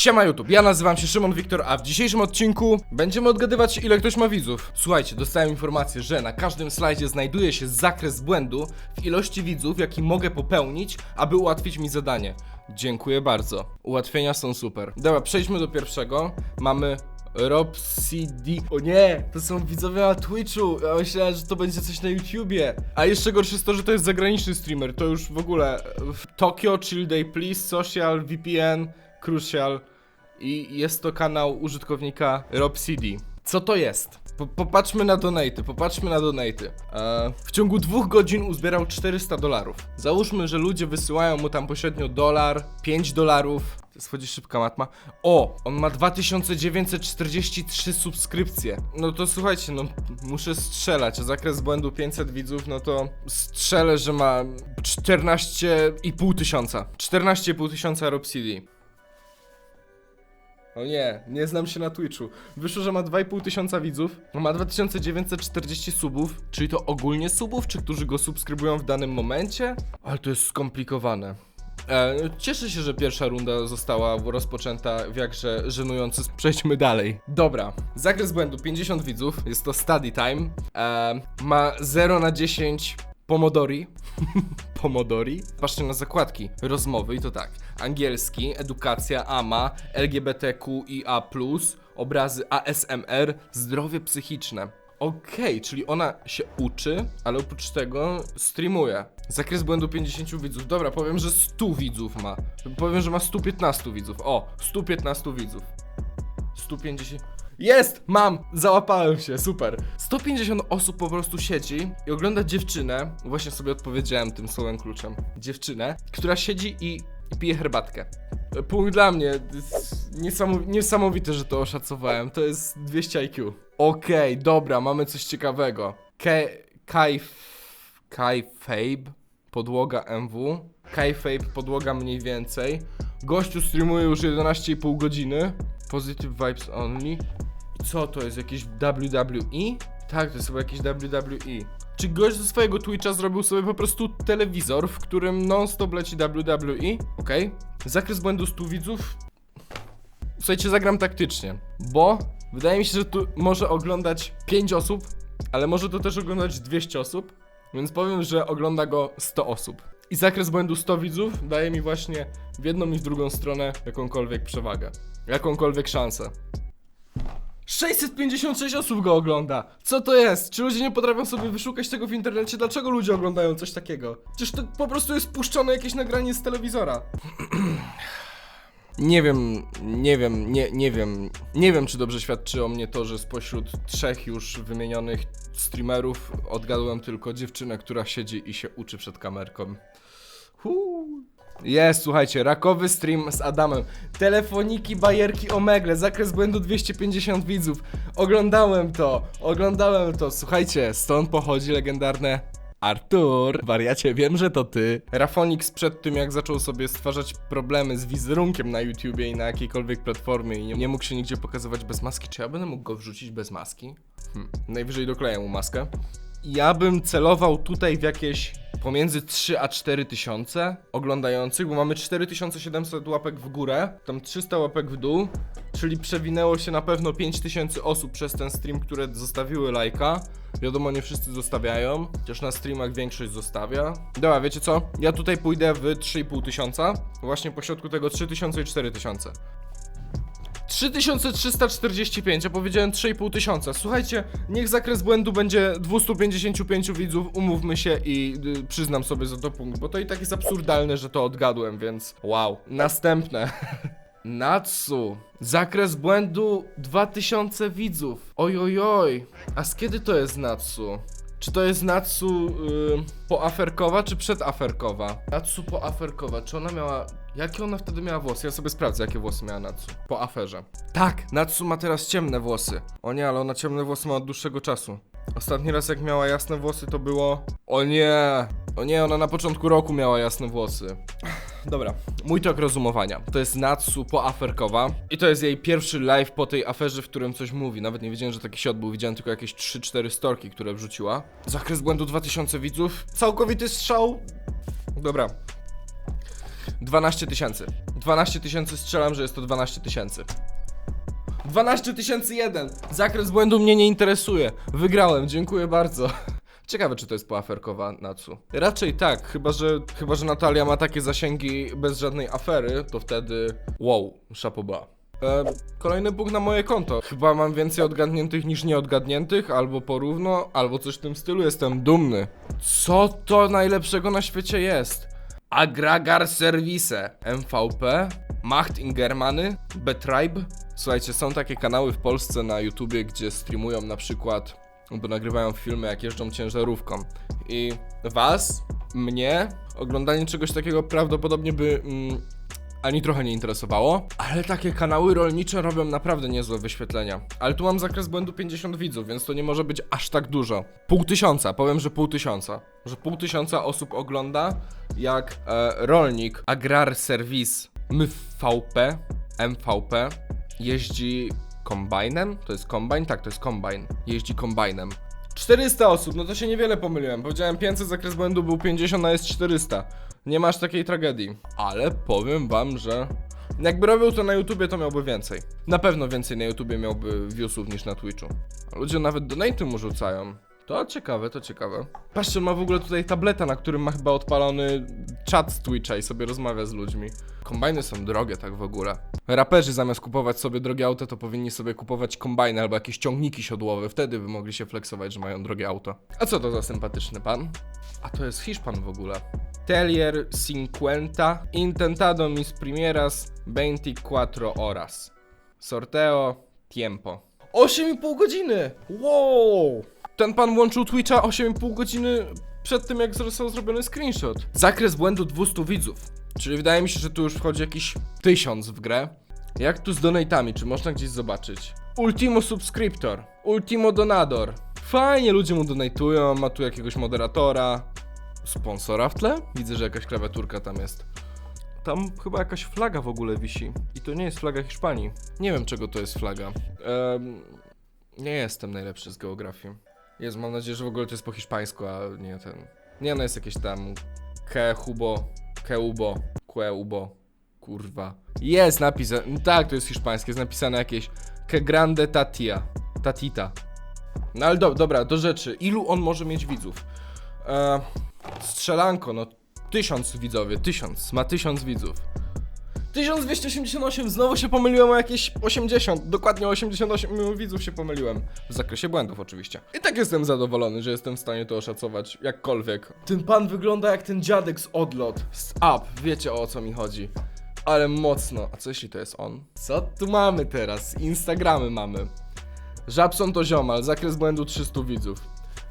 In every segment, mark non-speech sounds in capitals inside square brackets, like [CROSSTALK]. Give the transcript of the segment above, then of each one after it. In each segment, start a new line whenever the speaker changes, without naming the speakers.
Siema YouTube, ja nazywam się Szymon Wiktor, a w dzisiejszym odcinku będziemy odgadywać ile ktoś ma widzów. Słuchajcie, dostałem informację, że na każdym slajdzie znajduje się zakres błędu w ilości widzów, jaki mogę popełnić, aby ułatwić mi zadanie. Dziękuję bardzo. Ułatwienia są super. Dobra, przejdźmy do pierwszego. Mamy Rob CD. O nie, to są widzowie na Twitchu. Ja myślałem, że to będzie coś na YouTubie. A jeszcze gorsze jest to, że to jest zagraniczny streamer. To już w ogóle w Tokyo, Chill Day Please, Social, VPN, Crucial. I jest to kanał użytkownika Rob CD. Co to jest? Po, popatrzmy na donaty, popatrzmy na donaty. E, w ciągu dwóch godzin uzbierał 400 dolarów. Załóżmy, że ludzie wysyłają mu tam pośrednio dolar, 5 dolarów. Wchodzi szybka matma. O, on ma 2943 subskrypcje. No to słuchajcie, no muszę strzelać. Zakres błędu 500 widzów, no to strzelę, że ma 14,5 tysiąca. 14,5 tysiąca Rob CD. O nie, nie znam się na Twitchu. Wyszło, że ma 2,5 tysiąca widzów, ma 2940 subów, czyli to ogólnie subów, czy którzy go subskrybują w danym momencie? Ale to jest skomplikowane. E, cieszę się, że pierwsza runda została rozpoczęta w jakże żenujący. Przejdźmy dalej. Dobra, zakres błędu 50 widzów, jest to study time. E, ma 0 na 10 pomodori. [LAUGHS] Pomodori. Patrzcie na zakładki. Rozmowy i to tak. Angielski, edukacja, AMA, LGBTQIA+, obrazy ASMR, zdrowie psychiczne. Okej, czyli ona się uczy, ale oprócz tego streamuje. Zakres błędu 50 widzów. Dobra, powiem, że 100 widzów ma. Powiem, że ma 115 widzów. O, 115 widzów. 150. Jest! Mam! Załapałem się, super. 150 osób po prostu siedzi i ogląda dziewczynę. Właśnie sobie odpowiedziałem tym słowem kluczem. Dziewczynę, która siedzi i, pije herbatkę. Punkt dla mnie. Niesamow niesamowite, że to oszacowałem. To jest 200 IQ. Okej, dobra, mamy coś ciekawego. Ke Kai. Kai Fabe. Podłoga MW. Kai Fabe, podłoga mniej więcej. Gościu streamuje już 11,5 godziny. Positive vibes only. Co to jest? Jakieś WWE? Tak, to jest chyba jakieś WWE. Czy gość ze swojego Twitcha zrobił sobie po prostu telewizor, w którym non-stop leci WWE? Okej. Zakres błędu 100 widzów? Słuchajcie, zagram taktycznie, bo wydaje mi się, że tu może oglądać 5 osób, ale może to też oglądać 200 osób, więc powiem, że ogląda go 100 osób. I zakres błędu 100 widzów daje mi właśnie w jedną i w drugą stronę jakąkolwiek przewagę, jakąkolwiek szansę. 656 osób go ogląda. Co to jest? Czy ludzie nie potrafią sobie wyszukać tego w internecie? Dlaczego ludzie oglądają coś takiego? Przecież to po prostu jest puszczone jakieś nagranie z telewizora. [CLEARS THROAT] Nie wiem, nie wiem, nie, nie wiem, nie wiem, czy dobrze świadczy o mnie to, że spośród trzech już wymienionych streamerów odgadłem tylko dziewczynę, która siedzi i się uczy przed kamerką. Huu. Jest, słuchajcie, rakowy stream z Adamem. Telefoniki, bajerki, omegle, zakres błędu 250 widzów. Oglądałem to, oglądałem to. Słuchajcie, stąd pochodzi legendarne Artur, wariacie, wiem, że to ty. Rafonix przed tym, jak zaczął sobie stwarzać problemy z wizerunkiem na YouTubie i na jakiejkolwiek platformie i nie, nie mógł się nigdzie pokazywać bez maski, czy ja będę mógł go wrzucić bez maski? Hm. Najwyżej dokleję mu maskę. Ja bym celował tutaj w jakieś pomiędzy 3 a 4 tysiące oglądających, bo mamy 4700 łapek w górę, tam 300 łapek w dół, czyli przewinęło się na pewno 5000 osób przez ten stream, które zostawiły lajka. Wiadomo, nie wszyscy zostawiają, chociaż na streamach większość zostawia. Dobra, wiecie co? Ja tutaj pójdę w 3,5 tysiąca, właśnie po środku tego 3000 i 4000. 3345, a powiedziałem 3,5 tysiąca. Słuchajcie, niech zakres błędu będzie 255 widzów, umówmy się i y, przyznam sobie za to punkt, bo to i tak jest absurdalne, że to odgadłem, więc wow. Następne. [LAUGHS] Natsu. Zakres błędu 2000 widzów. Oj, oj, oj. A z kiedy to jest Natsu? Czy to jest Natsu y, poaferkowa, czy przedaferkowa? Natsu poaferkowa. Czy ona miała... Jakie ona wtedy miała włosy? Ja sobie sprawdzę, jakie włosy miała Natsu. Po aferze. Tak, Natsu ma teraz ciemne włosy. O nie, ale ona ciemne włosy ma od dłuższego czasu. Ostatni raz jak miała jasne włosy to było... O nie! O nie, ona na początku roku miała jasne włosy. Dobra, mój tok rozumowania. To jest Natsu poaferkowa i to jest jej pierwszy live po tej aferze, w którym coś mówi. Nawet nie wiedziałem, że taki się odbył. Widziałem tylko jakieś 3-4 storki, które wrzuciła. Zakres błędu 2000 widzów. Całkowity strzał. Dobra. 12 tysięcy. 12 tysięcy strzelam, że jest to 12 tysięcy. 12 tysięcy jeden. Zakres błędu mnie nie interesuje. Wygrałem, dziękuję bardzo. Ciekawe, czy to jest poaferkowa Natsu. Raczej tak, chyba że, chyba że Natalia ma takie zasięgi bez żadnej afery, to wtedy wow, szapoba. E, kolejny punkt na moje konto. Chyba mam więcej odgadniętych niż nieodgadniętych, albo porówno, albo coś w tym stylu. Jestem dumny. Co to najlepszego na świecie jest? Agragar Service, MVP, Macht Ingermany, Betribe. Słuchajcie, są takie kanały w Polsce na YouTubie, gdzie streamują na przykład, bo nagrywają filmy jak jeżdżą ciężarówką. I was, mnie, oglądanie czegoś takiego prawdopodobnie by mm, ani trochę nie interesowało, ale takie kanały rolnicze robią naprawdę niezłe wyświetlenia. Ale tu mam zakres błędu 50 widzów, więc to nie może być aż tak dużo. Pół tysiąca, powiem, że pół tysiąca. Że pół tysiąca osób ogląda, jak e, rolnik Agrar Service MVP, MVP jeździ kombajnem? To jest kombajn? Tak, to jest kombajn. Jeździ kombajnem. 400 osób, no to się niewiele pomyliłem. Powiedziałem 500, zakres błędu był 50, a jest 400. Nie masz takiej tragedii. Ale powiem wam, że jakby robił to na YouTubie, to miałby więcej. Na pewno więcej na YouTubie miałby viewsów niż na Twitchu. Ludzie nawet donaty mu rzucają. To ciekawe, to ciekawe. Patrzcie, on ma w ogóle tutaj tableta, na którym ma chyba odpalony czat z Twitcha i sobie rozmawia z ludźmi. Kombajny są drogie tak w ogóle. Raperzy zamiast kupować sobie drogie auto, to powinni sobie kupować kombajny albo jakieś ciągniki siodłowe. Wtedy by mogli się flexować, że mają drogie auto. A co to za sympatyczny pan? A to jest Hiszpan w ogóle. Telier 50 intentado mis primeras 24 horas. Sorteo tiempo. 8,5 godziny! Wow! Ten pan włączył Twitcha 8,5 godziny przed tym, jak został zrobiony screenshot. Zakres błędu 200 widzów. Czyli wydaje mi się, że tu już wchodzi jakiś 1000 w grę. Jak tu z donatami? Czy można gdzieś zobaczyć? Ultimo subscriptor. Ultimo donador. Fajnie ludzie mu donatują, ma tu jakiegoś moderatora. Sponsora w tle? Widzę, że jakaś klawiaturka tam jest. Tam chyba jakaś flaga w ogóle wisi. I to nie jest flaga Hiszpanii. Nie wiem, czego to jest flaga. Nie jestem najlepszy z geografii. Jest, mam nadzieję, że w ogóle to jest po hiszpańsku, a nie ten. Nie, no jest jakieś tam. Ke hubo, keubo, queubo. Kurwa. Jest napisane. Tak, to jest hiszpańskie. Jest napisane jakieś. Que grande tatia. Tatita. No ale do, dobra, do rzeczy. Ilu on może mieć widzów? E, strzelanko, no tysiąc widzowie, tysiąc, ma tysiąc widzów. 1288, znowu się pomyliłem o jakieś 80, dokładnie o 88 widzów się pomyliłem. W zakresie błędów oczywiście. I tak jestem zadowolony, że jestem w stanie to oszacować jakkolwiek. Ten pan wygląda jak ten dziadek z odlot, z up, wiecie o co mi chodzi. Ale mocno. A co jeśli to jest on? Co tu mamy teraz? Instagramy mamy. Żabson to ziomal, zakres błędu 300 widzów.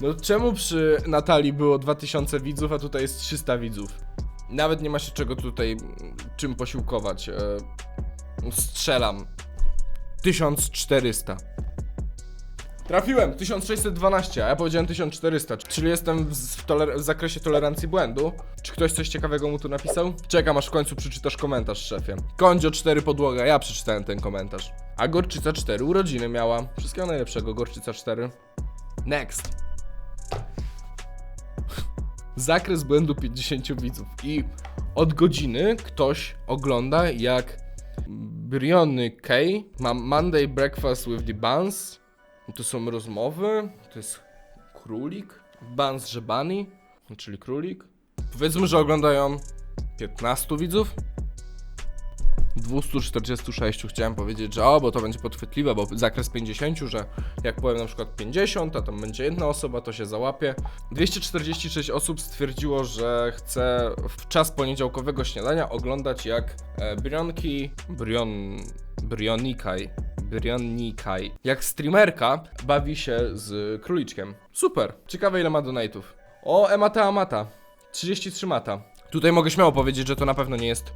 No czemu przy Natalii było 2000 widzów, a tutaj jest 300 widzów? Nawet nie ma się czego tutaj czym posiłkować. E, strzelam. 1400. Trafiłem, 1612, a ja powiedziałem 1400, czyli jestem w, w, w zakresie tolerancji błędu. Czy ktoś coś ciekawego mu tu napisał? Czekam aż w końcu przeczytasz komentarz, szefie. Kondzio 4 podłoga, ja przeczytałem ten komentarz. A Gorczyca 4 urodziny miała. Wszystkiego najlepszego, Gorczyca 4. Next. Zakres błędu 50 widzów i od godziny ktoś ogląda jak Briony K ma Monday Breakfast with the Buns. To są rozmowy, to jest królik, Buns Żebani, czyli królik. Powiedzmy, że oglądają 15 widzów. 246 chciałem powiedzieć, że o, bo to będzie podchwytliwe, bo zakres 50, że jak powiem na przykład 50, a tam będzie jedna osoba, to się załapie. 246 osób stwierdziło, że chce w czas poniedziałkowego śniadania oglądać jak e, Brionki, Brion, Brionikaj, Brionikaj, jak streamerka bawi się z króliczkiem. Super, ciekawe ile ma donate'ów. O, Emata Amata, 33 mata. Tutaj mogę śmiało powiedzieć, że to na pewno nie jest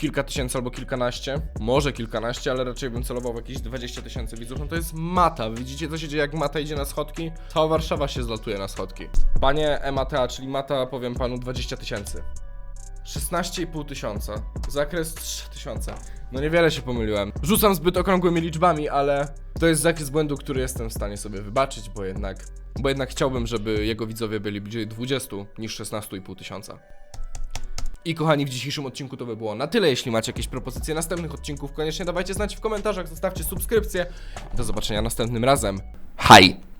kilka tysięcy albo kilkanaście, może kilkanaście, ale raczej bym celował w jakieś 20 tysięcy widzów. No to jest mata. Widzicie co się dzieje, jak mata idzie na schodki? Cała Warszawa się zlatuje na schodki. Panie Emata, czyli mata, powiem panu 20 tysięcy. 16,5 tysiąca. Zakres 3 tysiące. No niewiele się pomyliłem. Rzucam zbyt okrągłymi liczbami, ale to jest zakres błędu, który jestem w stanie sobie wybaczyć, bo jednak, bo jednak chciałbym, żeby jego widzowie byli bliżej 20 niż 16,5 tysiąca. I kochani, w dzisiejszym odcinku to by było na tyle. Jeśli macie jakieś propozycje następnych odcinków, koniecznie dawajcie znać w komentarzach, zostawcie subskrypcję. Do zobaczenia następnym razem. Hej!